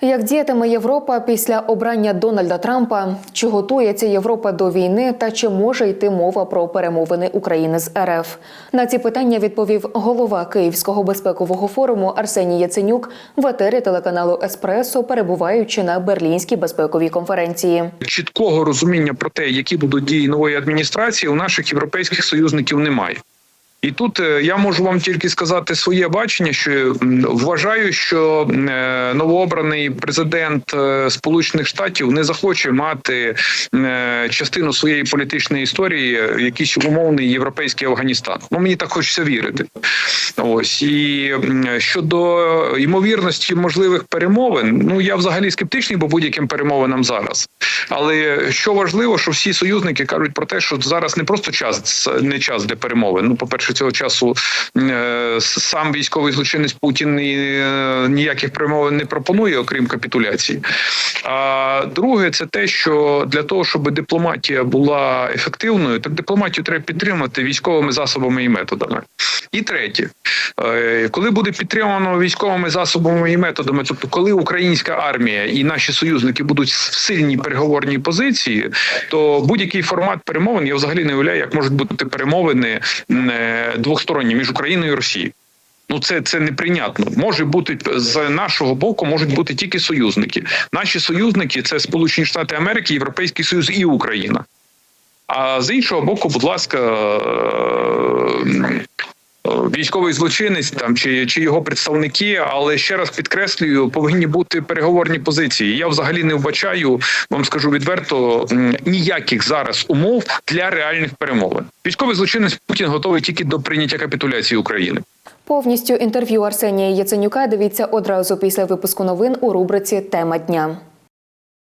Як діятиме Європа після обрання Дональда Трампа? Чи готується Європа до війни та чи може йти мова про перемовини України з РФ? На ці питання відповів голова Київського безпекового форуму Арсеній Яценюк в етері телеканалу Еспресо, перебуваючи на Берлінській безпековій конференції. чіткого розуміння про те, які будуть дії нової адміністрації, у наших європейських союзників немає. І тут е, я можу вам тільки сказати своє бачення, що вважаю, що е, новообраний президент е, Сполучених Штатів не захоче мати частину своєї політичної історії, якийсь умовний європейський Афганістан. Ну мені так хочеться вірити. Ось і щодо ймовірності можливих перемовин, ну я взагалі скептичний, бо будь-яким перемовинам зараз. Але що важливо, що всі союзники кажуть про те, що зараз не просто час, не час для перемовин. Ну, по перше, цього часу е, сам військовий злочинець Путін е, ніяких перемовин не пропонує, окрім капітуляції. А друге, це те, що для того, щоб дипломатія була ефективною, так дипломатію треба підтримати військовими засобами і методами. І третє, е, коли буде підтримано військовими засобами і методами, тобто коли українська армія і наші союзники будуть в сильній переговорній позиції, то будь-який формат перемовин я взагалі не уявляю, як можуть бути перемовини е, двосторонні між Україною і Росією. Ну, це, це неприйнятно. Може бути з нашого боку, можуть бути тільки союзники. Наші союзники це Сполучені Штати Америки, Європейський Союз і Україна. А з іншого боку, будь ласка, е, військовий злочинець там чи, чи його представники, але ще раз підкреслюю, повинні бути переговорні позиції. Я взагалі не вбачаю, вам скажу відверто, ніяких зараз умов для реальних перемовин. Військовий злочинець Путін готовий тільки до прийняття капітуляції України. Повністю інтерв'ю Арсенія Яценюка дивіться одразу після випуску новин у рубриці Тема дня.